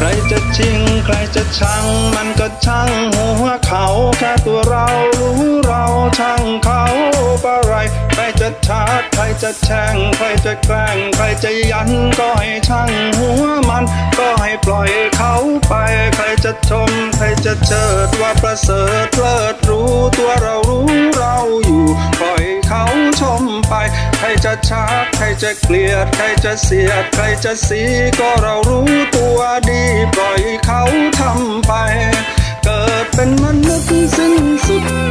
ใครจะช่างมันก็ช่างหัวเขาแค่ตัวเรารู้เราช่างเขาปะไร ใครจะชาร์ใครจะแช่ง ใครจะแกล้ง ใครจะยันก็ให้ช่างหัวมัน ก็ให้ปล่อยเขาไป ใครจะชม ใครจะเชิดว่าประเสริฐเลิศรู้ตัวเรารู้ ใครจะชักใครจะเกลียด ใครจะเสียด ใครจะสีก็เรารู้ตัวดีปล่อยเขาทำไป เกิดเป็นมนุษย์สิ้นสุด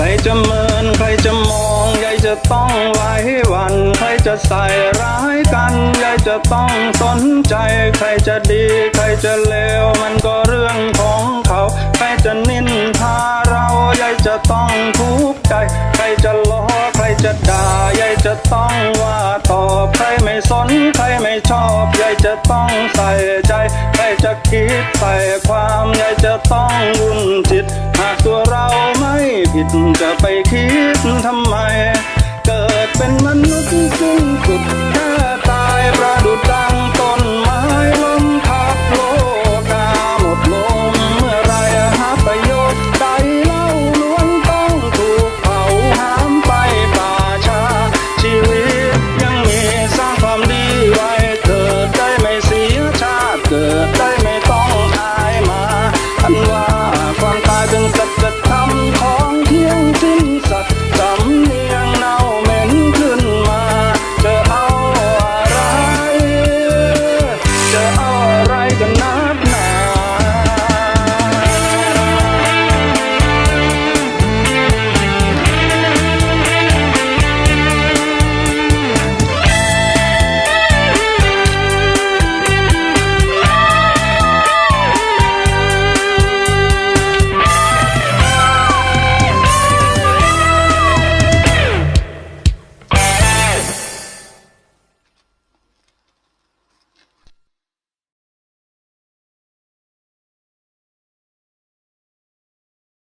รจะเมินใครจะมองยายจะต้องไว้วัน ใครจะใส่ร้ายกันยายจะต้องสนใจ ใครจะดีใครจะเลวมันก็เรื่องของเขา ใครจะนินทาเรายายจะต้องทุกข์ใจ ใครจะล้อใครจะด่ายายจะต้องว่าตอบใครไม่สนใครไม่ ชอบยายจะต้องใส่ใจใครจะคิดใส่ความยายจะต้องวุ่นจิต หากตัวเราไม่ผิดจะไปคิดทำไม เกิดเป็นมนุษย์สิ้นสุด